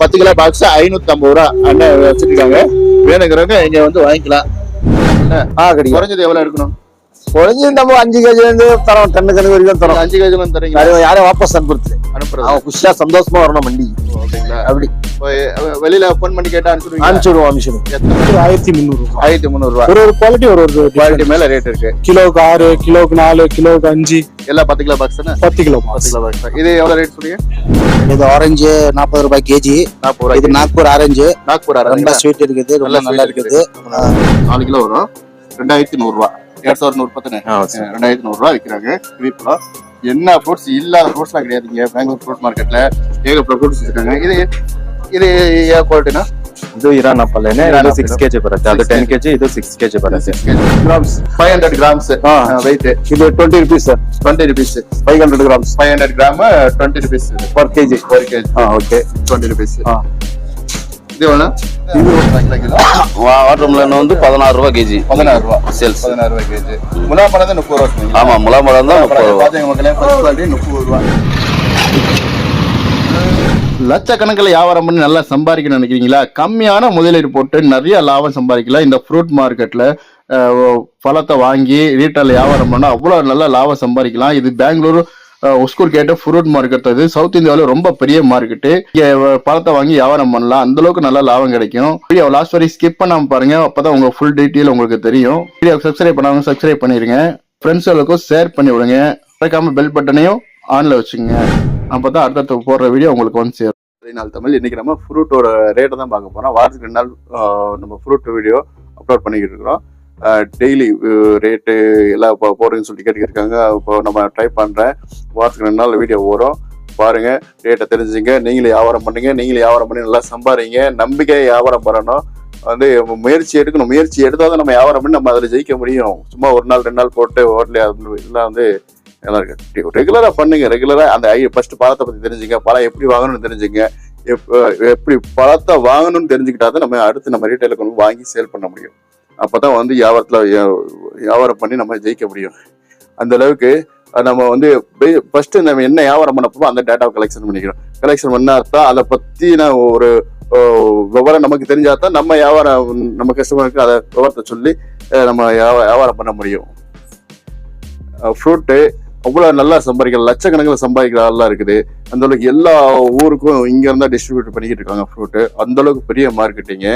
பத்து kilo box ஐநூத்தி ஐம்பது ரூபா அண்ணன் வச்சிருக்காங்க. வேணுங்கிறவங்க இங்க வந்து வாங்கிக்கலாம். குறைஞ்சது எவ்வளவு எடுக்கணும்? குறைஞ்சு நம்ம அஞ்சு கேஜில இருந்து தரோம் டன்னு கணக்கு வரைக்கும் தரோம். அஞ்சு கேஜி வந்து தரீங்களா? யாரையும் யாரையும் வாபஸ் அனுப்புறது. அனுப்புறது. அவன் குஷியா சந்தோஷமா வரணும் வண்டி. ஓகேங்களா அப்படி. வெளியில ஃபோன் பண்ணி கேட்டா அனுப்பிச்சு மிஷின் எத்தனை ஆயிரத்தி முந்நூறு ரூபாய் ஆயிரத்தி முந்நூறு ரூபா. ஒரு ஒரு குவாலிட்டி ஒரு ஒரு குவாலிட்டி மேல ரேட் இருக்கு. கிலோவுக்கு ஆறு கிலோவுக்கு நாலு கிலோவுக்கு அஞ்சு. எல்லாம் பத்து கிலோ பாக்ஸ் பத்து கிலோ பத்து கிலோ பாக்ஸ் இது எவ்வளவு ரேட் சொல்றீங்க? இது ஆரஞ்சு நாற்பது ரூபாய் கேஜி நாற்பது ரூபாய் இது நாக்பூர் ஆரஞ்சு நாக்பூர் ரொம்ப ஆரஞ்சு ஸ்வீட் இருக்குது ரொம்ப நல்லா நல்லா இருக்குது. நாலு கிலோ வரும். ரெண்டாயிரத்தி நூறு ரூபா இரண்டு ಸಾವಿರದ நூறு பத்துனே ரெண்டாயிரத்தி நூறு ரூபா விற்கிறாங்க கிரீப்லாம் என்ன ஃப்ரூட்ஸ் இல்லாத ஃப்ரூட்ஸ்லாம் கிடையாதுங்க பெங்களூர் ஃப்ரூட் மார்க்கெட்ல ஏகப்பட்ட ஃப்ரூட்ஸ் இருக்காங்க இது இது ஏன் குவாலிட்டினா ಇದು ಇರಾನ್ ಆಪಲ್ ಏನೇ ಇರಾನ್ ಇದು apple. ಸಿಕ್ಸ್ ಕೆಜಿ ಬರುತ್ತೆ ಅದು Six ಟೆನ್ ಕೆಜಿ ಇದು ಸಿಕ್ಸ್ ಕೆಜಿ ಬರುತ್ತೆ grams five hundred grams weight இது twenty rupees sir twenty rupees five hundred grams five hundred gram twenty rupees per KG ஒரு KG okay twenty rupees ஆ. இது எவ்வளோ இது. ஒரு கிலோ வாட்டர் மிலன் வந்து பதினாறு கேஜி பதினாறு ரூபா. சேல்ஸ் பதினாறு கேஜி தான் முப்பது ரூபா சொன்னீங்க. ஆமா முலாம்பழம் தான் முப்பது ரூபா. பாத்தீங்க மக்களே ஃபர்ஸ்ட் குவாலிட்டி முப்பது ரூபா. லட்சக்கணக்கில் வியாபாரம் பண்ணி நல்லா சம்பாதிக்கணும்னு நினைக்கிறீங்களா? கம்மியான முதலீடு போட்டு நிறைய லாபம் சம்பாதிக்கலாம். இந்த ஃப்ரூட் மார்க்கெட்ல பழத்தை வாங்கி ரீட்டைல் வியாபாரம் பண்ணா அவ்வளோ நல்ல லாபம் சம்பாதிக்கலாம். இது பெங்களூர் உஸ்கூர் கேட்ட ஃப்ரூட் மார்க்கெட் அது. சவுத் இந்தியாவில் ரொம்ப பெரிய மார்க்கெட்டு இங்கே பழத்தை வாங்கி வியாபாரம் பண்ணலாம். அந்த அளவுக்கு நல்லா லாபம் கிடைக்கும். வீடியோ லாஸ்ட் வரை ஸ்கிப் பண்ணாம பாருங்க. அப்பதான் உங்க ஃபுல் டீட்டெயில் உங்களுக்கு தெரியும். வீடியோ சப்ஸ்கிரைப் பண்ணாம சப்ஸ்கிரைப் பண்ணிருங்க ஃப்ரெண்ட்ஸ்களுக்கும் ஷேர் பண்ணி விடுங்க. மறக்காம பெல் பட்டனையும் ஆன்ல வச்சுங்க அப்பதான் அடுத்தடுத்து போடுற வீடியோ உங்களுக்கு வந்து சேரும். நாள் தமிழ். இன்னைக்கு நம்ம ஃப்ரூட்டோட ரேட்டை தான் பார்க்க போறோம். வாரத்துக்கு ரெண்டு நாள் நம்ம ஃப்ரூட் வீடியோ அப்லோட் பண்ணிக்கிட்டு இருக்கிறோம். டெய்லி ரேட்டு எல்லாம் இப்போ போடுறேன்னு சொல்லி கேட்டுக்கிருக்காங்க. இப்போ நம்ம ட்ரை பண்ணுறேன் வாரத்துக்கு ரெண்டு நாள் வீடியோ வரும். பாருங்க ரேட்டை தெரிஞ்சுங்க. நீங்களே வியாபாரம் பண்ணுங்க. நீங்களே வியாபாரம் பண்ணி நல்லா சம்பாதிங்க நம்பிக்கையை வியாபாரம் பண்ணணும். வந்து முயற்சி எடுக்கணும். முயற்சி எடுத்தால் தான் நம்ம வியாபாரம் பண்ணி நம்ம அதில் ஜெயிக்க முடியும். சும்மா ஒரு நாள் ரெண்டு நாள் போட்டு ஹோட்டலே இதெல்லாம் வந்து நல்லா இருக்கு. ரெகுலராக பண்ணுங்க. ரெகுலராக அந்த ஐ ஃபர்ஸ்ட் பழத்தை பற்றி தெரிஞ்சுங்க. பழம் எப்படி வாங்கணும்னு தெரிஞ்சுங்க. எப்- எப்படி பழத்தை வாங்கணும்னு தெரிஞ்சுக்கிட்டா தான் நம்ம அடுத்து நம்ம ரீட்டைலுக்கு கொண்டு வாங்கி சேல் பண்ண முடியும். அப்பதான் வந்து வியாபாரத்தில் வியாபாரம் பண்ணி நம்ம ஜெயிக்க முடியும். அந்த அளவுக்கு நம்ம வந்து ஃபர்ஸ்ட் நம்ம என்ன வியாபாரம் பண்ண அந்த டேட்டாவை கலெக்ஷன் பண்ணிக்கிறோம். கலெக்ஷன் பண்ணாதான் அதை பற்றின ஒரு விவரம் நமக்கு தெரிஞ்சாதான் நம்ம வியாபாரம் நம்ம கஸ்டமருக்கு அதை விவரத்தை சொல்லி நம்ம வியாபாரம் பண்ண முடியும். ஃப்ரூட்டு அவ்வளோ நல்லா சம்பாதிக்கலாம். லட்சக்கணக்கில் சம்பாதிக்கிற ஆள்லாம் இருக்குது. அந்த அளவுக்கு எல்லா ஊருக்கும் இங்க இருந்தா டிஸ்ட்ரிபியூட் பண்ணிக்கிட்டு இருக்காங்க ஃப்ரூட்டு அந்த அளவுக்கு பெரிய மார்க்கெட்டிங்கு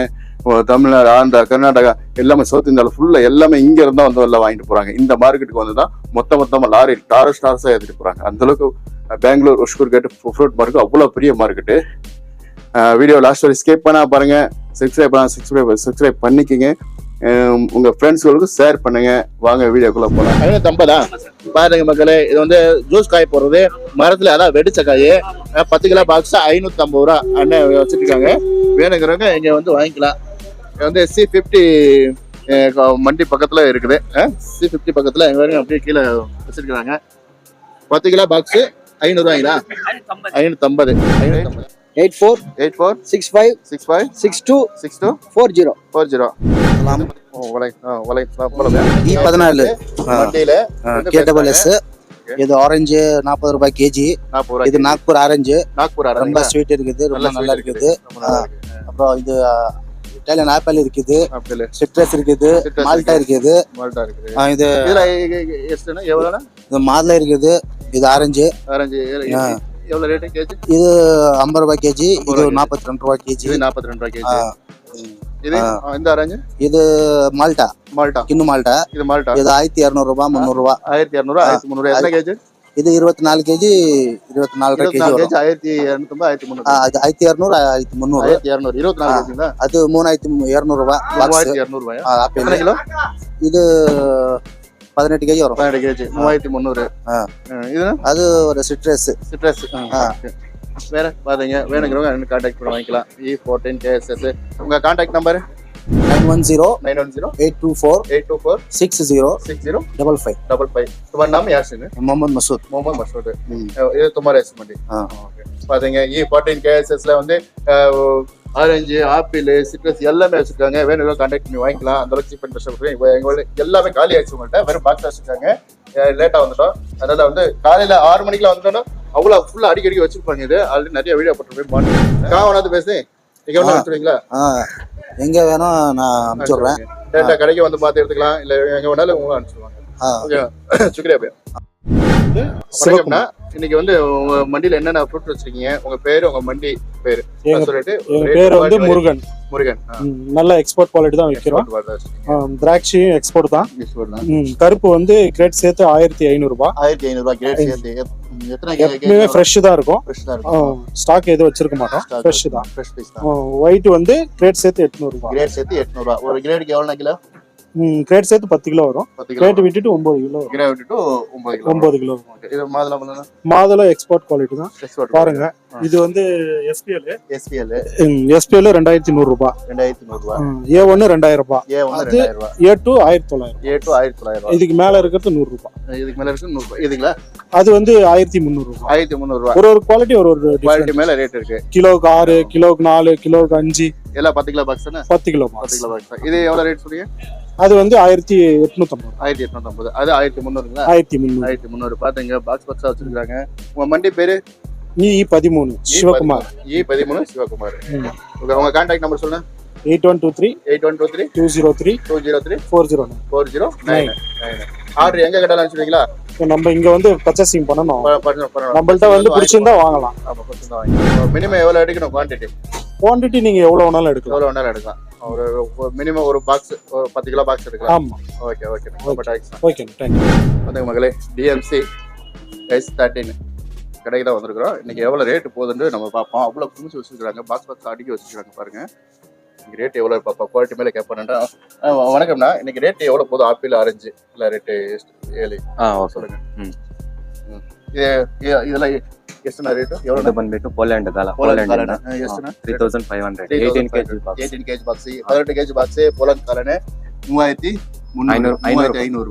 தமிழ்நாடு ஆந்திரா கர்நாடகா எல்லாமே சவுத் இந்தியாவில் ஃபுல்லாக எல்லாமே இங்க இருந்தா வந்து எல்லாம் வாங்கிட்டு போறாங்க. இந்த மார்க்கெட்டுக்கு வந்து தான் மொத்த மொத்தமா லாரி டாரஸ் டாரஸாக ஏற்றிட்டு போறாங்க. அந்த அளவுக்கு பெங்களூர் உஷ்கூர் கேட்டு ஃப்ரூட் மார்க்கெட் அவ்வளோ பெரிய மார்க்கெட்டு வீடியோ லாஸ்ட் வரை ஸ்கேப் பண்ணா பாருங்க. சப்ஸ்கிரைப் பண்ணா சப்ஸ்கிரைப் சப்ஸ்கிரைப் பண்ணிக்கிங்க. உங்க ஃப்ரெண்ட்ஸ்களுக்கு ஷேர் பண்ணுங்க. வாங்க வீடியோக்குள்ள போகலாம் ஐநூத்தி ஐம்பதா பாருங்க மக்களே இது வந்து ஜூஸ் காய் போடுறது. மரத்துல அதான் வெடிச்ச காய் பத்து கிலோ பாக்ஸ் ஐநூத்தி ஐம்பது ரூபா அண்ணன் வச்சிருக்காங்க. வேணுங்கிறவங்க இங்க வந்து வாங்கிக்கலாம். இது வந்து சி ஃபிஃப்டி மண்டி பக்கத்துல இருக்குது. சி ஃபிஃப்டி பக்கத்துல எங்க வரைக்கும் அப்படியே கீழே வச்சிருக்காங்க பத்து கிலோ பாக்ஸ் ஐநூறுவாங்களா ஐநூத்தி ஐம்பது ஐநூத்தி ஐம்பது eight four eight four six five six five six two six two four zero. Four zero. E பதினாலு. கேட்டபிள் எஸ் இது ஆரஞ்சு நாற்பது ரூபாய் கேஜி. இது நாக்பூர் ஆரஞ்சு. நாக்பூர் ரொம்ப ஸ்வீட் இருக்குது ரொம்ப நல்லா இருக்குது. அப்புறம் இது இட்டாலியன் ஆப்பிள் இருக்குது. சிட்ரஸ் இருக்குது மால்டா இருக்குது. மால்டா இருக்குது. ஆ, இது இதுல இது மாதுளை இருக்குது இது ஆரஞ்சு. ஆரஞ்சு. எவ்வளோ ரேட்டு கேஜி இது ஐம்பது ரூபாய் கேஜி இது நாற்பத்தி ரெண்டு ரூபாய் கேஜி. இது நாற்பத்தி ரெண்டு ரூபாய் கேஜி. இது? இந்த ஆரஞ்சு இது மால்டா. மால்டா. கிண்ணு மால்டா. இது மால்டா. இது ஆயிரத்தி இரநூறுபா முந்நூறுபா ஆயிரத்தி இரநூறு ஆயிரத்தி முந்நூறு. எத்தனை கேஜி? இது இருபத்தி நாலு கேஜி இருபத்தி நாலு கேஜி ஆயிரத்தி இரநூத்தம்பது ஆயிரத்தி முந்நூறு. ஆயிரத்தி இரநூறு ஆயிரத்தி முந்நூறு. ஆயிரத்தி இரநூறு இருபத்தி நாலு கேஜிங்களா? அது மூணாயிரத்தி இரநூறுபா மூவாயிரத்தி இரநூறுபாயா எத்தனை கிலோ? இது பதினெட்டு கேஜி வரும். பதினெட்டு கேஜி மூவாயிரத்தி முந்நூறு. இது அது ஒரு சிட்ரஸ் சிட்ரஸ். வேற பாருங்க வேணுங்கிறவங்க கான்டாக்ட் பண்ணி வாங்கிக்கலாம். E fourteen K S S உங்க contact number Nine one zero nine one zero eight two four eight two four six zero six zero double five double five तुम्हारा नाम यासिन है मोहम्मद मसूद मोहम्मद मसूद है ம். இது तुम्हारा எஸ் மண்டி ஆ. பாத்தீங்க இ ஃபார்ட்டின் கேஎஸ்எஸ்ல வந்து ஆரஞ்சு ஆப்பிள் சிட்ரஸ் எல்லாமே வச்சிருக்காங்க வேணும் கான்டாக்ட் பண்ணி வாங்கிக்கலாம் அந்த அளவுக்கு சீப் அண்ட் பெஸ்ட் கொடுக்குறேன் எங்களோட எல்லாமே காலி ஆயிடுச்சு உங்கள்கிட்ட வெறும் பாக்ஸ் வச்சிருக்காங்க லேட்டா வந்துட்டோம் அதனால வந்து காலையில ஆறு மணிக்குலாம் வந்துட்டோம் அவ்வளோ ஃபுல்லா அடிக்கடி அடிக்கடி வச்சிருப்பாங்க இது ஆல்ரெடி நிறைய வீடியோ போட்டு போய் காவனாவது பேசு நீங்க எங்க வேணும் நான் அனுப்பிச்சு விட்றேன் டேரக்டா கடைக்கு வந்து பார்த்து எடுத்துக்கலாம். இல்ல எங்க வேணாலும் உங்களை அனுப்பிச்சுடுவாங்க. சுக்ரியா பையா? வணக்கம்ண்ணா. இன்னைக்கு வந்து உங்க மண்டியில என்னென்ன ஃப்ரூட் வச்சிருக்கீங்க? உங்க பேரு உங்க மண்டி பேரு. சொல்லிட்டு பேர் வந்து முருகன். முருகன் நல்ல எக்ஸ்போர்ட் குவாலிட்டி தான். ஆ, திராட்சையும் எக்ஸ்போர்ட் தான். கருப்பு வந்து கிரேட் சேர்த்து ஆயிரத்தி ஐநூறுபா. ஆயிரத்தி ஐநூறுரூவா கிரேட் சேர்த்து எப்பவுமே ஃப்ரெஷ் தான் இருக்கும். ஃப்ரெஷ் தான் இருக்கும். ஸ்டாக் எதுவும் வச்சிருக்க மாட்டோம். ஃப்ரெஷ் தான். ஃப்ரெஷ் பீஸ் தான். ஒயிட் வந்து கிரேட் சேர்த்து எட்நூறுபா. கிரேட் சேர்த்து எட்நூறுவா ஒரு கிரேடுக்கு எவ்வளோ கிலோ? கிரேட் சேர்த்து பத்து கிலோ வரும். கிரேட் விட்டுட்டு ஒன்பது கிலோ கிலோ விட்டுட்டு ஒன்பது கிலோ ஒன்பது கிலோ. இது மாதுளம் மாதுளம் எக்ஸ்போர்ட் குவாலிட்டி தான். பாருங்க. இது வந்து எஸ்பிஎல் எஸ்பிஎல் எஸ்பிஎல் ரெண்டாயிரத்தி நூறுரூபா ரெண்டாயிரத்தி நூறுரூவா ஏ ஒன்று ரெண்டாயிரம் ரூபாய். ஏ ரூபா ஏ டூ ஆயிரத்தி தொள்ளாயிரம் ஏ டு ஆயிரத்தி தொள்ளாயிரம் ரூபாய். இதுக்கு மேல இருக்கிறது நூறு ரூபாய். இதுக்கு மேல இருக்கு நூறு ரூபாய். இதுங்களா? அது வந்து ஆயிரத்தி முந்நூறு ரூபாய். ஆயிரத்தி முந்நூறு ரூபாய். ஒரு ஒரு குவாலிட்டி ஒரு ஒரு குவாலிட்டி. மேல ரேட் இருக்கு. கிலோக்கு ஆறு கிலோக்கு நாலு கிலோக்கு அஞ்சு. எல்லாம் பத்து கிலோ பாக்ஸ் பத்து கிலோ பத்து. கிலோ பாக்ஸ் இது எவ்வளவு ரேட் சொல்றீங்க? அது வந்து ஆயிரத்தி எட்நூத்தம்பது. ஆயிரத்தி எட்நூத்தி அது ஆயிரத்தி முந்நூறுங்களா? ஆயிரத்தி முந்நூறு. ஆயிரத்தி முந்நூறு. பாத்துங்க பாக்ஸ் பாக்ஸா வச்சிருக்காங்க. உங்க மண்டி பேரு? இ பதிமூணு சிவகுமார். இ பதிமூணு சிவகுமார். உங்க கான்டாக்ட் நம்பர் சொல்லுங்க. Eight one two three eight one two three two zero three two zero three four zero four zero nine. Order எங்க கட்டாலும் அனுப்பிச்சுடுவீங்களா நம்ம இங்க வந்து பர்ச்சேசிங் பண்ணணும். நம்மள்ட்ட வந்து பிடிச்சிருந்தா வாங்கலாம். மினிமம் எவ்வளவு எடுக்கணும் குவான்டிட்டி குவான்டிட்டி நீங்க எவ்வளவு வேணாலும் எடுக்கலாம். எவ்வளவு வேணாலும் எடுக்கலாம். ஒரு மினிமம் ஒரு பாக்ஸ் ஒரு பத்து கிலோ பாக்ஸ் எடுக்கலாம். ஆமா. ஓகே ஓகே ரொம்ப தேங்க்ஸ் ஓகே தேங்க்யூ வந்துங்க மகளே டிஎம்சி எஸ் தேர்ட்டின் கடைக்கு தான் வந்திருக்கிறோம். இன்னைக்கு எவ்வளோ ரேட்டு போகுதுன்னு நம்ம பார்ப்போம். அவ்வளோ குமிச்சு வச்சுருக்காங்க பாக்ஸ் பாக்ஸ் அடிக்க வச்சுருக்காங்க பாருங்க. இன்னைக்கு ரேட் எவ்வளோ பார்ப்போம். குவாலிட்டி மேலே கேட்பேன்டா வணக்கம்ண்ணா. இன்னைக்கு ரேட் எவ்வளோ போதும் ஆப்பிள் ஆரஞ்சு இல்லை ரேட்டு ஏழு. ஆ சொல்லுங்க. ம். இதெல்லாம் ಎಷ್ಟನ ರೇಟ್? ಇದು ಬಂದ್ಬಿಟ್ಟು ಗಾಲ. Three thousand five hundred eighteen KG KG KG ಕಾಲನೆ ಐನೂರು ಐನೂರು ಐನೂರು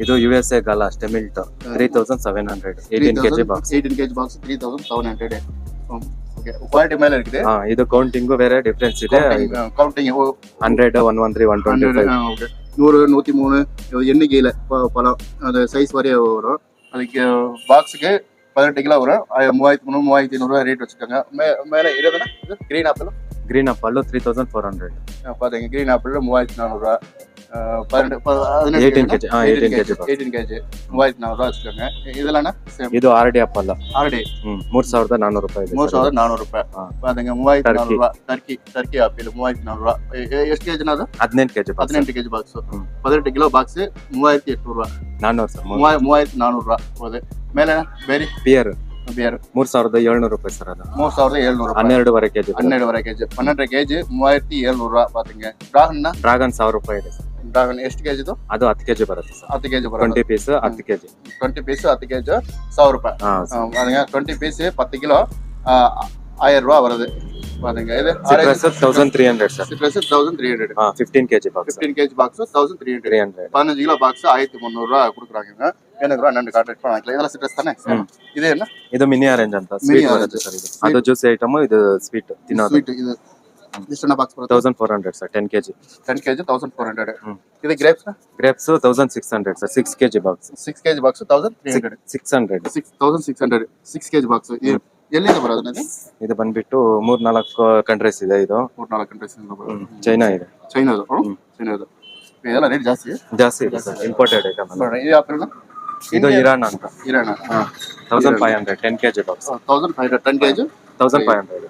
ಇದು ಸ್ಟೆಮಿಲ್ಟ್ three thousand seven hundred eighteen KG box eighteen KG box three thousand quality ಮೇಲೆ ಇದು ಕೌಂಟಿಂಗ್ ಬೇರೆ ಡಿಫ್ರೆನ್ಸ್ ಇದೆ. Counting hundred one one three one twenty ನೂರು ನೂತಿ ಮೂರು எண்ணிக்கையில் பல அந்த ಸೈಜ್ வரைய அதுக்கு பாக்ஸுக்கு பதினெட்டு கிலோ வரும். மூவாயிரத்தி மூணு மூவாயிரத்தி ஐநூறுரூவா ரேட் வச்சுருக்காங்க மே மேலே இருபதுனா green apple green apple three thousand four hundred பார்த்தீங்க கிரீன் ஆப்பிளில் மூவாயிரத்தி நானூறுரூவா பதினெட்டு ಏಯ್ಟೀನ್ ಕೆಜಿ ಹಾ eighteen KG box eighteen KG மூவாயிரத்தி நானூறுரூவா வச்சிருக்காங்க இதெல்லாம் சேம் ಇದು ಆರ್ ಡಿ ಅಪ್ಪಲ್ಲ ஆல்ரெடி ಹ್ಮ್ ಮೂರ್ ಸಾವಿರದ ನಾನ್ನೂರು ರೂಪಾಯಿ ಇದೆ மூணு sir. ಸಾವಿರದ ನಾನೂರು ರೂಪಾಯಿ ಹಾ. பாத்தீங்க மூவாயிரத்தி Turkey. நானூறுரூவா டர்க்கி டர்க்கி ஆப்பிள் மூவாயிரத்தி நானூறுரூவா ಎಷ್ಟು ಕೆಜಿನ ಅದು ಹದಿನೆಂಟು ಕೆಜಿ ಬಾಕ್ಸ್ ಹದಿನೆಂಟು ಕೆಜಿ ಬಾಕ್ಸ್ ಹ್ಮ್. பதினெட்டு கிலோ பாக்ஸ் மூவாயிரத்தி எட்நூறுரூவா ನಾನ್ನೂರು ಸರ್ மூவாயிர மூவாயிரத்தி நானூறுரூவா போகுது மேலே ಬೇರೆ ಪಿಯರ್ ಬೇರೆ ಮೂರ್ ಸಾವಿರದ ಏಳ್ನೂರು ರೂಪಾಯಿ ಸರ್ ಅದು மூணு ಸಾವಿರದ ಏಳ್ನೂರು ರೂಪಾಯಿ ಹನ್ನೆರಡುವರೆ ಕೆಜಿ ಹನ್ನೆರಡು ವರೆ ಕೆಜಿ ಪನ್ನೆರಡು ಕೆಜಿ ಮೂವಾಯಿರತ್ತಿ ಏಳ್ನೂರ ಪಾತಿಂಗೆ ಡ್ರಾಗನ್ನ ಡ್ರಾಗನ್ ಸಾವಿರ ರೂಪಾಯಿ ಇದೆ ಸರ್ ಡ್ರಾಗನ್ ಎಷ್ಟು ಕೆಜಿದು ಅದು ಹತ್ತು ಕೆಜಿ ಬರುತ್ತೆ ಸರ್ ಹತ್ತು ಕೆಜಿ ಬರೋದು ಟ್ವೆಂಟಿ ಪೀಸ್ ಹತ್ತು ಕೆಜಿ ಟ್ವೆಂಟಿ ಪೀಸ್ ಹತ್ತು ಕೆಜಿ ಸಾವಿರ ರೂಪಾಯಿ ಹಾ பாருங்க டுவெண்ட்டி பீஸ் பத்து கிலோ ஆயிரம் ரூபா வருது பாருங்க இது citrus thousand three hundred sir citrus thousand three hundred ಹಾ fifteen KG box fifteen KG box thousand three three hundred hundred பதினஞ்சு கிலோ பாக்ஸ் ஆயிரத்தி முந்நூறுரூவா கொடுக்குறாங்க எனக்கு ரூபா ரெண்டு கான்ட்ராக்ட் பண்ணலாம் இதெல்லாம் சிட்ரஸ் தானே ಹ್ಮ್. இது என்ன ಇದು ಮಿನಿ ಆರೆಂಜ್ ಅಂತ Mini ಸ್ವೀಟ್ orange. ಬರುತ್ತೆ ಸರ್ ಇದು ಅದು ಜ್ಯೂಸ್ ಐಟಮ್ ಇದು ಸ್ವೀಟ್ ತಿನ್ನೋದು ஸ்வீட் இது ಎಷ್ಟು ಬಾಕ್ಸ್ ಬರುತ್ತೆ? Thousand four hundred sir ten KG ten KG thousand four hundred. ಇದು grapes grapes thousand six hundred sir six KG box six KG box thousand three hundred six hundred six thousand six hundred six KG box ಎಲ್ಲಿಂದ ಬರೋದು ಇದು ಇದು ಬಂದ್ಬಿಟ್ಟು ಮೂರ್ ನಾಲ್ಕು countries ಇದೆ. ಇದು ಮೂರ್ ನಾಲ್ಕು ಕಂಟ್ರೀಸ್ ಚೈನಾ ಇದೆ ಚೈನಾದು. ಚೈನಾದು ಇದೆಲ್ಲ ರೇಟ್ ಜಾಸ್ತಿ? ಜಾಸ್ತಿ ಇದೆ ಸರ್ ಇಂಪೋರ್ಟೆಡ್ ಐಟಮ್ ಇದು ಇದು ಇರಾನ್ ಅಂತ. Iran thousand five hundred ten KG box thousand five hundred ten KG Thousand five hundred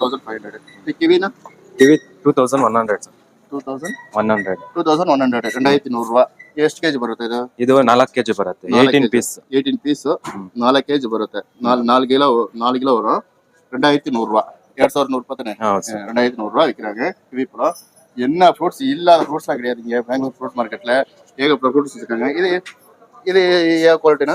thousand five hundred ಈ ಕಿವಿನ kiwi two thousand one hundred sir two thousand one hundred two thousand one hundred ரெண்டாயிரத்தி நூறுரூவா ಎಷ್ಟು KG ಬರುತ್ತೆ ಇದು ಇದು ನಾಲ್ಕು KG ಬರುತ್ತೆ ನಾಲ್ಕು eighteen kg. Piece eighteen piece ನಾಲ್ಕು ಕೆಜಿ ಬರುತ್ತೆ ನಾಲ್ ನಾಲ್ಕು கிலோ நாலு கிலோ வரும் ரெண்டாயிரத்தி நூறுரூவா ಎರಡ್ ಸಾವಿರದ ನೂರು ರೂಪಾಯಿ ಹೌದು ಸರ್ ரெண்டாயிரத்தி நூறுரூவா விற்கிறாங்க கிவி பழம் என்ன ஃப்ரூட்ஸ் இல்லாத ஃப்ரூட்ஸ்லாம் கிடையாதுங்க பெங்களூர் ஃப்ரூட் மார்க்கெட்ல ஏகப்பட்ட ஃப்ரூட்ஸ் இருக்காங்க இது இது ಯಾವ ಕ್ವಾಲಿಟಿನ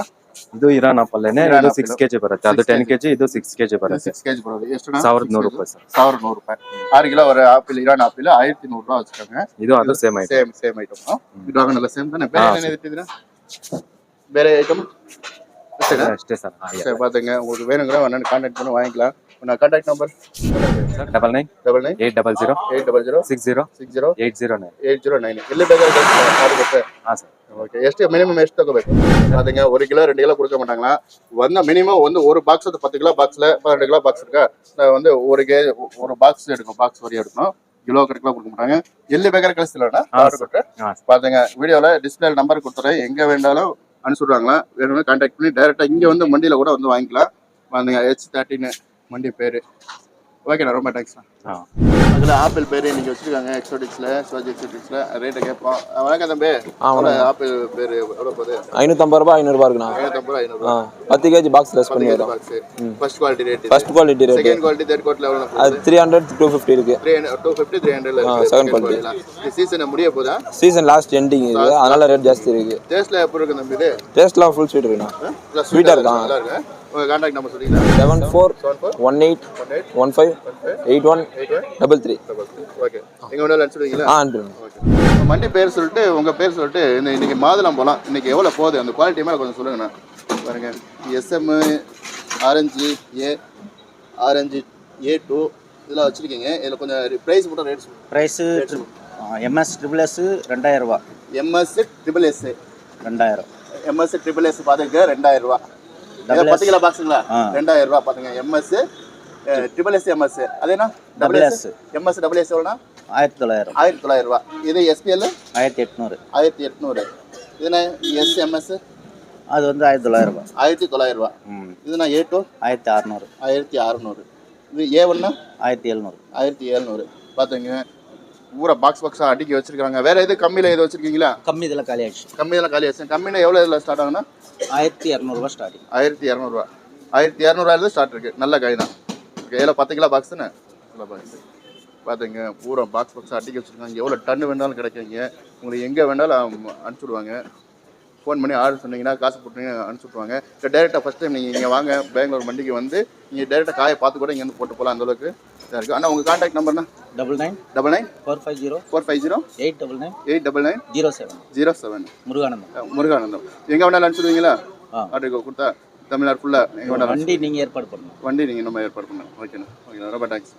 ಇದು ಇರಾನ್ ಪಲ್ಲೆನೆ ಇದು ಸಿಕ್ಸ್ ಕೆಜಿ ಬರುತ್ತೆ. ಅದು ಟೆನ್ ಕೆಜಿ ಇದು ಸಿಕ್ಸ್ ಕೆಜಿ ಬರುತ್ತೆ. ಸಿಕ್ಸ್ ಕೆಜಿ ಬರೋದು. ಎಷ್ಟು ಸಾವಿರದ ನೂರು ರೂಪಾಯಿ ಸರ್. ಸಾವಿರದ ನೂರು ರೂಪಾಯಿ. ಆರು ಕಿಲೋ ಅವರ ಆಪಲ್ ಇರಾನ್ ಆಪಲ್ ಆಯಿರತ್ತಿ ನೂರು ರೂಪಾಯಿ ಹಚ್ಕೊಂಡೆ ಇದು ಅದು same item same same item dragon same ತಾನೆ? ಬೇರೆ ಏನೇನು ಬೇರೆ ಐಟಮ್ ಅಷ್ಟೇ ಸರ್. ಸರ್ ಪಾತங்க உங்களுக்கு வேணுங்கிற நான் கான்டாக்ட் பண்ணி ಕಾಂಟ್ಯಾಕ್ಟ್ உன்னோட கான்டாக்ட் நம்பர் சொல்லுங்க double nine double nine eight double zero eight double zero six zero six zero eight zero nine zero nine எல்லாம் சார் ಓಕೆ ಎಷ್ಟು ಮಿನಿಮಮ್ ಎಷ್ಟು ತಗೋಬೇಕು அதுங்க ஒரு கிலோ ரெண்டு கிலோ கொடுக்க மாட்டாங்களா வந்த மினிமம் வந்து ஒரு பாக்ஸ் வந்து பத்து கிலோ பாக்ஸ்ல பன்னெண்டு கிலோ பாக்ஸ் இருக்கா நான் வந்து ஒரு கே ஒரு பாக்ஸ் எடுக்கும் பாக்ஸ் வரையும் எடுக்கணும் கிலோ கணக்கில் கொடுக்க மாட்டாங்க எள்ளு பேக்கர் கழிச்சுலண்ணா ஆ, ஆர்டர் கொடுத்து ஆ. பாத்துங்க வீடியோல டிஸ்பிளே நம்பர் கொடுத்துறேன் எங்க வேண்டாலும் அனுப்பிச்சுடுவாங்களா வேணும்னா கான்டாக்ட் பண்ணி டைரக்டா இங்க வந்து மண்டியில கூட வந்து வாங்கிக்கலாம் பாருங்க ஹெச் தேர்ட்டின்னு மண்டி பேரு ஓகேண்ணா ரொம்ப தேங்க்ஸ்ண்ணா ஆ. அதில் ஆப்பிள் பேர் இன்னைக்கு வச்சிருக்காங்க எக்ஸோடிக்ஸில் சிவாஜி எக்ஸோடிக்ஸில் ரேட்டை கேட்போம் வணக்கம் தம்பி. வணக்கம். ஆப்பிள் பேர் எவ்வளோ போகுது? ஐநூற்றம்பது ரூபா ஐநூறுபா இருக்குண்ணா. ஐநூற்றம்பது ரூபா ஆ ஐநூறுரூவா பத்து கேஜி பாக்ஸ் லெஸ் பண்ணி வரும் first quality rate first quality rate second quality third quality எவ்வளோ அது த்ரீ ஹண்ட்ரட் டூ ஃபிஃப்டி இருக்கு. Three two fifty three second second. குவாலிட்டிலாம் சீசனை முடிய போதா? சீசன் லாஸ்ட் எண்டிங் இது. அதனால ரேட் ஜாஸ்தி இருக்கு. டேஸ்ட்ல எப்படி இருக்கு தம்பி இது? டேஸ்ட்லாம் ஃபுல் ஸ்வீட் இருக்குண்ணா. ப்ளஸ் Sweet ஆ இருக்கா? நல்லா இருக்கு. உங்கள் contact number சொல்லிங்களா seven four one eight one five eight one double three okay எங்க வேணாலும் அனுப்பிச்சுடுவீங்களா ஆ அனுப்பிடுங்க மண்டி பேர் சொல்லிட்டு உங்க பேர் சொல்லிட்டு இந்த இன்னைக்கு மாதுளம் போலாம் இன்னைக்கு எவ்வளவு போகுது? அந்த குவாலிட்டி மேல கொஞ்சம் சொல்லுங்கண்ணா பாருங்க. S M orange A orange A two இதெல்லாம் வச்சிருக்கீங்க. இதுல கொஞ்சம் ப்ரைஸ் மட்டும் ரேட் சொல்லுங்க. ப்ரைஸு எம்எஸ் ட்ரிபிள் எஸ் ரெண்டாயிரம் ரூபா. எம்எஸ் ட்ரிபிள் எஸ் ரெண்டாயிரம். எம்எஸ் ட்ரிபிள் எஸ் பாத்துக்க ரெண்டாயிரம் ரூபா. பத்து கிலோ பாக்ஸுங்களா. ரெண்டாயிரம் ரூபா பாத்துங்க M S triple S M S Athena double Double S. M S double S எவ்வளோனா ஆயிரத்தி தொள்ளாயிரம். ஆயிரத்தி தொள்ளாயிரம் ரூபா. இது எஸ்பிஎல் ஆயிரத்தி எட்நூறு. ஆயிரத்தி எட்நூறு. இதுனா எஸ்எம்எஸ் அது வந்து ஆயிரத்தி தொள்ளாயிரம் ரூபா. ஆயிரத்தி தொள்ளாயிரம் ரூபா. இதுனா ஏ டூ ஆயிரத்தி அறநூறு. ஆயிரத்தி அறநூறு. இது ஏ ஒன்னா ஆயிரத்தி எழுநூறு. ஆயிரத்தி எழுநூறு. பார்த்துங்க பூரா பாக்ஸ் பாக்ஸாக அடுக்கி வச்சிருக்காங்க வேற எது கம்மியில் எது வச்சிருக்கீங்களா? கம்மி இதில் காலி ஆயிடுச்சு. கம்மியெல்லாம் காலி ஆச்சு கம்மியில் எவ்வளோ இதில் ஸ்டார்ட் ஆகுனா ஆயிரத்தி இரநூறுவா ஸ்டார்டிங் ஆயிரத்தி இரநூறுவா ஆயிரத்தி இரநூறுவாயிலிருந்து ஸ்டார்ட் இருக்கு. நல்ல காய் தான். ஓகே இதில் பத்து கிலோ பாக்ஸ் தானே கிலோ பாக்ஸ் பார்த்துங்க பூரா பாக்ஸ் பாக்ஸ் அடுக்கி வச்சிருக்காங்க. எவ்வளோ டன்னு வேணாலும் கிடைக்குங்க. உங்களுக்கு எங்கே வேணாலும் அனுப்பிச்சுடுவாங்க. ஃபோன் பண்ணி ஆர்டர் சொன்னீங்கன்னா காசு போட்டு அனுப்பிச்சுட்ருவாங்க இல்லை டேரெக்டாக ஃபஸ்ட் டைம் நீங்கள் இங்கே வாங்க பெங்களூர் மண்டிக்கு வந்து நீங்கள் டேரெக்டாக காயை பார்த்து கூட இங்கேருந்து போட்டு போகலாம். அந்தளவுக்கு இதாக இருக்குது ஆனால் உங்கள் contact நம்பர்னா double nine double nine four five zero four five zero eight double nine eight double nine zero seven zero seven Muruganandam. Muruganandam. எங்கே வேணாலும் அனுப்பிச்சுடுவீங்களா? ஆ. ஆர்டர் கொடுத்தா? தமிழ்நாடு ஃபுல்லாக எங்கே வேணாலும் வண்டி நீங்கள் ஏற்பாடு பண்ணணும். வண்டி நீங்கள் நம்ம ஏற்பாடு பண்ணணும் ஓகேண்ணா ஓகேண்ணா ரொம்ப தேங்க்ஸ்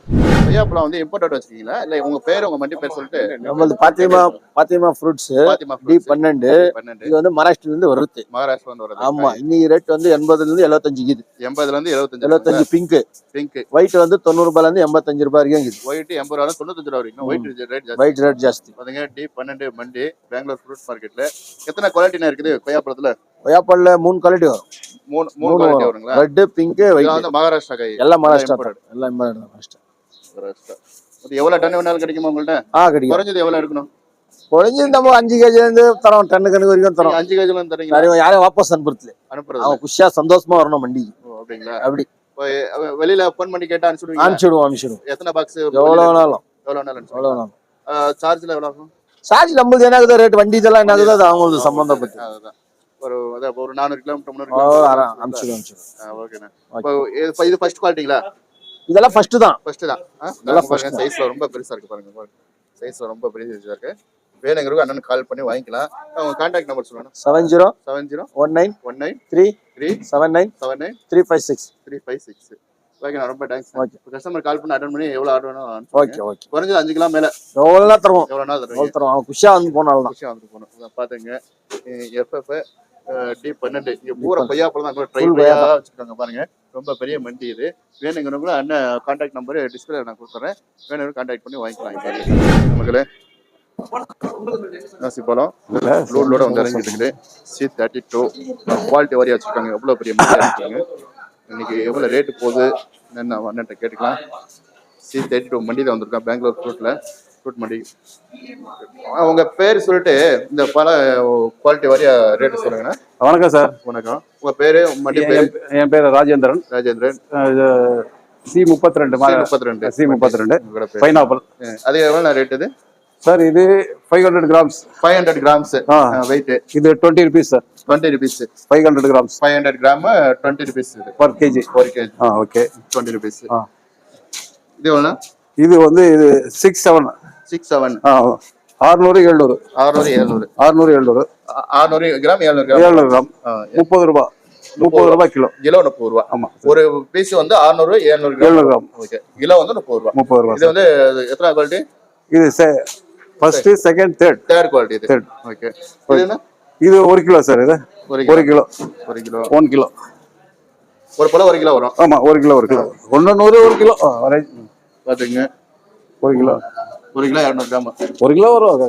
கொய்யாப்பழம் வந்து இம்போர்ட்டட் வச்சிருக்கீங்களா? இல்லை உங்கள் பேர் உங்கள் மண்டி பேர் சொல்லிட்டு நம்மளது பாத்திமா பாத்திமா ஃப்ரூட்ஸ் டி fruits. பன்னெண்டு. பன்னெண்டு. இது வந்து மகாராஷ்டிரில இருந்து வருது மகாராஷ்டிரா வந்து வருது ஆமா இன்னைக்கு ரேட் வந்து எண்பதுல இருந்து எழுபத்தஞ்சு இருக்குது. எண்பதுல இருந்து எழுபத்தஞ்சு எழுபத்தஞ்சு பிங்க் பிங்க் ஒயிட் வந்து தொண்ணூறு எண்பத்தஞ்சு ரூபாய் வரைக்கும் இருக்குது. ஒயிட் எண்பது ரூபா தொண்ணூத்தஞ்சு ரூபா வரைக்கும். ஒயிட் ரேட் ஜாஸ்தி. ஒயிட் ரேட் ஜாஸ்தி. பாத்தீங்க டி பன்னெண்டு மண்டி பெங்களூர் ஃப்ரூட் மார்க்கெட்ல எத்தனை குவாலிட்டினா இருக்குது? கொய்யாப்பழத்துல? கொய்யாப்பழல மூணு குவாலிட்டி வரும். மூணு மூணு குவாலிட்டி வருங்களா? ரெட் பிங்க் இதெல்லாம் ஒயிட் வந்து மகாராஷ்டிரா காய் எல்லாம் மகாராஷ்டிரா. எல்லாம் மகாராஷ்டிரா. மகாராஷ்டிரா. அது எவ்வளவு டன் வேணாலும் கிடைக்குமா உங்கள்ட்ட? ஆ கிடைக்கும். குறைஞ்சது எவ்வளவு எடுக்கணும்? குறைஞ்சு நம்ம அஞ்சு கேஜில இருந்து தரோம். டன்னு கணக்கு வரைக்கும் தரோம். அஞ்சு கேஜில தரீங்களா? நிறைய யாரையும் வாபஸ் அனுப்புறது அனுப்புறது அவங்க குஷியா சந்தோஷமா வரணும் வண்டிக்கு. ஓ, அப்படிங்களா? அப்படி. வெளியில ஃபோன் பண்ணி கேட்டா அனுப்பிச்சுடுவீங்க அனுப்பிச்சிடுவோம் அனுப்பிச்சிடுவோம். எத்தனை பாக்ஸ் எவ்வளவு வேணாலும். எவ்வளவு வேணாலும் எவ்வளவு வேணாலும். சார்ஜ்ல எவ்வளவு ஆகும்? சார்ஜ் நம்மளுக்கு என்ன ஆகுது ரேட் வண்டி இதெல்லாம் என்ன ஆகுது அது அவங்களுக்கு சம்பந்தப்பட்டு அதுதான். ஒரு அதான் ஒரு நானூறு கிலோமீட்டர் முந்நூறு கிலோமீட்டர் ஓகேண்ணா. இப்போ இது- ஃபர்ஸ்ட் குவாலிட்டிங்களா இதெல்லாம் ஃபர்ஸ்ட் தான். ஃபர்ஸ்ட் தான். இதெல்லாம். சைஸ்ல ரொம்ப பெருசா இருக்கு பாருங்க சைஸ்ல ரொம்ப பெருசா இருக்கு. வேணுங்கிறவங்க அண்ணன் கால் பண்ணி வாங்கிக்கலாம். அவங்க கான்டாக்ட் நம்பர் சொல்லுங்க seven zero seven zero one nine one nine three three seven nine seven nine three five six three five six ஓகேண்ணா ரொம்ப தேங்க்ஸ் Okay. கஸ்டமர் கால் பண்ணி அட்டன் பண்ணி எவ்வளோ ஆர்டர் வேணும் ஓகே. ஓகே குறைஞ்சது அஞ்சு கிலோ மேல. எவ்வளோ தருவோம்? எவ்வளோ தருவோம்? அவன் குஷியா வந்து போனாலும் விஷயம் வந்துட்டு போகணும். இதை பாத்துங்க எஃப்எஃப் டி பன்னெண்டு. இங்க பூரா பன்னெண்டு. கொய்யாப்பழம் தான் ட்ரை கொய்யா வச்சிருக்காங்க பாருங்க. ரொம்ப பெரிய மண்டி இது. வேணுங்கிறவங்கள அண்ணன் கான்டாக்ட் நம்பர் டிஸ்பிளே நான் கொடுத்துறேன். வேணுங்கிற கான்டாக்ட் பண்ணி வாங்கிக்கலாம் இப்போ நமக்கு நாசி பழம் லோடோட வந்து இறங்கிட்டு இருக்குது. சி தேர்ட்டி டூ குவாலிட்டி வரையா வச்சிருக்காங்க. எவ்வளோ பெரிய மண்டியாக இருக்காங்க இன்னைக்கு எவ்வளோ ரேட்டு போகுது? அண்ணன்ட்ட கேட்டுக்கலாம். சி தேர்ட்டி டூ மண்டி தான் வந்திருக்கான். பெங்களூர் ஃப்ரூட்டில் ஃப்ரூட் மண்டி அவங்க பேர் சொல்லிட்டு இந்த பல குவாலிட்டி வரையா ரேட்டு சொல்லுங்கண்ணா. வணக்கம் சார். வணக்கம். உங்க பேரு மண்டி பேரு? என் பேர் ராஜேந்திரன். ராஜேந்திரன். சி முப்பத்தி ரெண்டு முப்பத்தி ரெண்டு சி முப்பத்தி ரெண்டு பைனாப்பிள். அது எவ்வளோ ரேட் இது? சார் இது five hundred grams five hundred grams. Weight இது twenty rupees sir twenty rupees five hundred grams five hundred gram twenty rupees per KG ஒரு கேஜி ஆ ஓகே டுவெண்ட்டி ருபீஸ். இது எவ்வளோ இது வந்து இது சிக்ஸ் செவன் சிக்ஸ் செவன் ஆறுநூறு எழுநூறு. அறுநூறு எழுநூறு. ஆறுநூறு எழுநூறு. அறுநூறு கிராம் எழுநூறு கிராம். ஏழ்நூறு கிராம். முப்பது ரூபா. முப்பது ரூபாய் கிலோ. கிலோ முப்பது ரூபா. ஆமா. ஒரு பீஸ் வந்து அறுநூறு எழுநூறு கிராம். எழுநூறு கிராம். ஓகே. கிலோ வந்து முப்பது ரூபா. முப்பது ரூபா இது வந்து எத்தனை குவாலிட்டி இது first second third third quality Third. Okay இது. ஒரு கிலோ சார் இது. ஒரு கிலோ. ஒரு கிலோ. One kilo. ஒரு பழம் ஒரு கிலோ வரும். ஆமா ஒரு கிலோ ஒரு கிலோ. ஒன்று நூறு ஒரு கிலோ. பாத்துங்க ஒரு கிலோ. ஒரு கிலோ இரநூறு கிராம். ஒரு கிலோ வரும்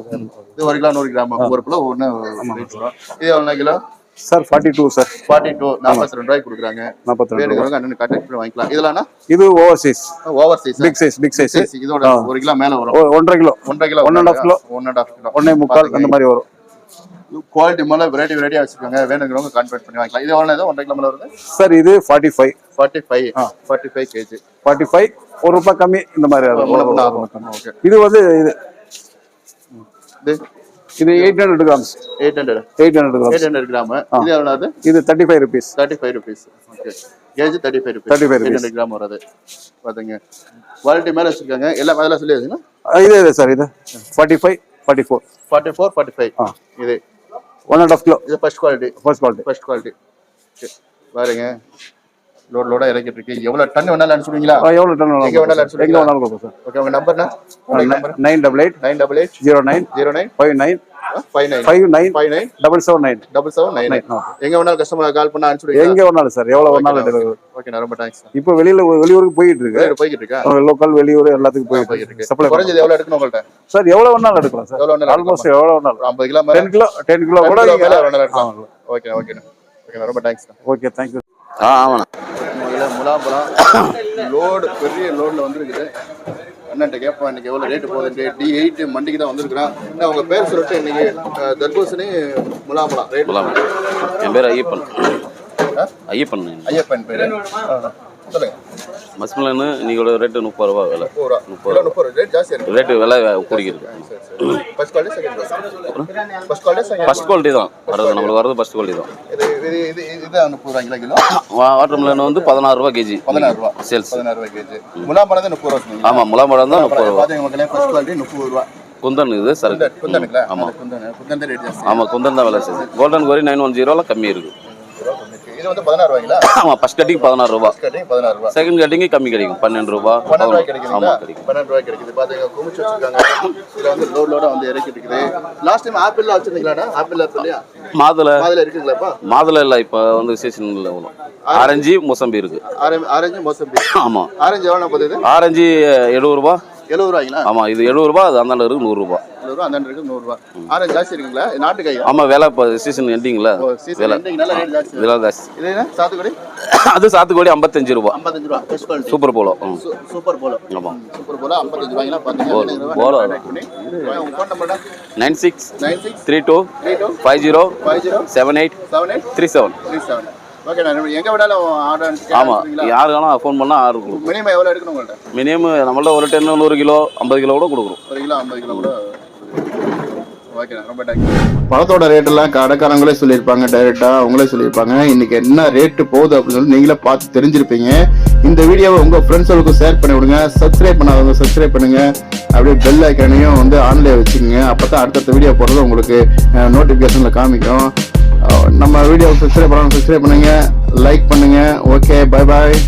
இது ஒரு கிலோ நூறு கிராம். ஒரு பழம் ஒன்று இது எவ்வளோ kilo? Sir forty two sir. Forty two நாற்பத்தி ரெண்டு ரூபாய்க்கு கொடுக்குறாங்க. நாற்பத்தி ரெண்டு அண்ணன் கான்டாக்ட் பண்ணி வாங்கிக்கலாம். இதெல்லாம் இது over size over size big size big size இதோட ஒரு கிலோ மேல வரும். ஒன்றரை கிலோ. ஒன்றரை kilo. One and half kilo. One and half kilo. ஒன்னே முக்கால் அந்த மாதிரி வரும். குவாலிட்டி மேல வெரைட்டி வெரைட்டியா வச்சிருக்காங்க. வேணுங்கிறவங்க கான்டாக்ட் பண்ணி வாங்கிக்கலாம். இது எவ்வளோ ஒன்றரை கிலோ மேல வருது? சார் இது forty five forty five forty five KG forty five ஒரு ரூபாய் கம்மி இந்த மாதிரி வரும். ஓகே. இது வந்து இது இது? Eight hundred grams eight hundred eight hundred eight grams hundred gram இது எவ்வளவு இது thirty five rupees thirty five rupees okay KG thirty five rupees 35 rupees. Hundred gram வருது. பாத்துங்க. குவாலிட்டி மேல வச்சிருக்காங்க. எல்லாம் அதெல்லாம் சொல்லி வச்சுங்க இது இது சார் இது. Forty five forty four forty four forty five. இது. ஒன் அண்ட் ஆஃப் கிலோ இது first quality first quality first quality பாருங்க. லோட் லோடா இறக்கிட்டு இருக்கு எவ்வளவு டன் வேணாலும் அனுப்பிச்சுடுவீங்களா எவ்வளோ டன் எங்க வேணாலும் எங்கே வேணாலும் கொடுப்போம் சார். ஓகே உங்க நம்பர்னா number nine double eight nine double eight zero nine zero nine five nine five nine five nine five nine double seven nine double seven nine nine. எங்க வேணாலும் கஸ்டமர் கால் பண்ணா அனுப்பிச்சுடுவீங்க எங்கே வேணாலும் சார் எவ்வளோ வேணாலும் டெலிவரி ஓகே ரொம்ப thanks இப்போ வெளியில வெளியூருக்கு போயிட்டு இருக்கு. போய்கிட்டு இருக்கா? லோக்கல் வெளியூர் எல்லாத்துக்கும் போயிட்டு இருக்கு. இருக்கு. சப்ளை குறைஞ்சது எவ்வளவு எடுக்கணும் உங்கள்ட்ட? சார் எவ்வளவு வேணாலும் எடுக்கலாம் சார் எவ்வளவு ஆல்மோஸ்ட் எவ்வளவு வேணாலும். ஐம்பது kilo ten kilo ten kilo கூட 10 கிலோ நீங்க மேல எவ்வளவு நேரம் எடுக்கலாம் ஓகே ஓகே ஓகே ரொம்ப தேங்க்ஸ் ஓகே தேங்க்யூ ஆ ஆமாண்ணா. முதல்ல முலாம்பழம் லோடு பெரிய லோட்ல வந்திருக்குது. அண்ணன்ட்ட கேட்போம். இன்னைக்கு எவ்வளவு ரேட்டு போகுது டி எயிட் மண்டிக்கு தான் வந்திருக்கிறோம். என்ன உங்க பேர் சொல்லிட்டு இன்னைக்கு தர்பூசணி முலாம்பழம். ரேட் என் பேர் ஐயப்பன். ஐயப்பன். ஐயப்பன் பேரு. சொல்லுங்க. மஸ்மலன்னு இன்னைக்கோட ரேட்டு முப்பது ரூபா விலை. முப்பது ரூபா. முப்பது ரேட் ஜாஸ்தி ரேட்டு விலை செகண்ட் ஃபர்ஸ்ட் குவாலிட்டி தான். வரது நம்மளுக்கு வரது ஃபர்ஸ்ட் குவாலிட்டி தான். இது இது இது இது முப்பது ரூபாய்ங்களா கிலோ வாட்டர் மிலன் வந்து பதினாறு ரூபா கேஜி. பதினாறு ரூபா. சேல்ஸ். பதினாறு ரூபாய் கேஜி. முலாம்பழம் தான் முப்பது ரூபா ஆமாம் முலாம்பழம் தான் முப்பது ரூபா. பாத்தீங்க மக்களே ஃபர்ஸ்ட் குவாலிட்டி முப்பது ரூபா. குந்தன் இது சரக்கு குந்தனுங்களா? ஆமா. குந்தன் குந்தன் தான் ரேட் ஜாஸ்தி. ஆமாம் குந்தன் தான் விலை சார் கோல்டன் கோரி நைன் ஒன் ஜீரோலாம் கம்மி இருக்கு. இது வந்து பதினாறு ரூபாய்ங்களா? ஆமாம் ஃபர்ஸ்ட் கட்டிங் பதினாறு ரூபா. பதினாறு ரூபா. செகண்ட் கட்டிங்கு கம்மி கிடைக்கும். பன்னெண்டு ரூபா. பன்னெண்டு ரூபாய் ஆமாம் கிடைக்கும். பன்னெண்டு ரூபாய் கிடைக்குது. பாத்தீங்க குமிச்சு வச்சிருக்காங்க. இதுல வந்து லோட் லோட வந்து இறக்கிட்டு இருக்குது. லாஸ்ட் டைம் ஆப்பிள் வச்சிருந்தீங்களாடா ஆப்பிள் ஆப்பிள் இல்லையா? மாதுளை. அதுல இருக்குங்களாப்பா மாதுளை இல்லை இப்போ வந்து சீசனில் வரும் ஆரஞ்சு. மொசம்பி இருக்கு. Orange orange mosambi. ஆமாம் ஆரஞ்சு எவ்வளோ ஆரஞ்சு எழுபது ரூபா எழுபது ரூபாய்ங்களா ஆமாம் இது எழுபது ரூபா அது அந்தாண்ட இருக்கு நூறுரூபா. எழுபது ரூபா அந்த இருக்கு நூறு ரூபாய் ஆரஞ்சு ஜாஸ்தி இருக்குங்களா? நாட்டு காய்? ஆமாம் விலை இப்போ சீசன் எண்டிங்கில் சீசன் விலை. ரேட் ஜாஸ்தி. இதெல்லாம் ஜாஸ்தி. இது என்ன? சாத்துக்குடி? அது சாத்துக்குடி ஐம்பத்தஞ்சு ரூபா. ஐம்பத்தஞ்சு ரூபா. குவாலிட்டி சூப்பர் போலோ சூப்பர் போலோ ஆமாம் சூப்பர் போலோ ஐம்பத்தஞ்சு ரூபாய்ங்களா போலோ, பாத்தீங்க போலோ. உங்க phone number nine six nine six three two three two five zero five zero seven eight seven eight three seven three seven okay நான் எங்க வேணாலும் ஆர்டர் ஆமாம் யாரு வேணால் ஃபோன் பண்ணால் ஆர்டர் கொடுக்கும். மினிமம் எவ்வளோ எடுக்கணும் மினிமம் நம்மள்ட்ட ஒரு டென் நூறு கிலோ ஐம்பது கிலோ கூட கொடுக்குறோம். ஒரு கிலோ ஐம்பது கிலோ கூட ஓகே ரொம்ப பழத்தோட ரேட் எல்லாம் கடைக்காரங்களே சொல்லியிருப்பாங்க டைரக்டா அவங்களே சொல்லியிருப்பாங்க. இன்னைக்கு என்ன ரேட்டு போகுது அப்படின்னு சொல்லி நீங்களே பார்த்து தெரிஞ்சிருப்பீங்க. இந்த வீடியோவை உங்க ஃப்ரெண்ட்ஸுக்கும் ஷேர் பண்ணி விடுங்க. சப்ஸ்கிரைப் பண்ணாதவங்க சப்ஸ்கிரைப் பண்ணுங்க. அப்படியே பெல் ஐக்கனையும் வந்து ஆன்லைன் வச்சுக்கோங்க. அப்பதான் அடுத்தடுத்த வீடியோ போடுறது உங்களுக்கு நோட்டிஃபிகேஷனில் காமிக்கும். நம்ம வீடியோ சப்ஸ்கிரைப் பண்ணாலும் சப்ஸ்கிரைப் பண்ணுங்க. லைக் பண்ணுங்க. Okay bye bye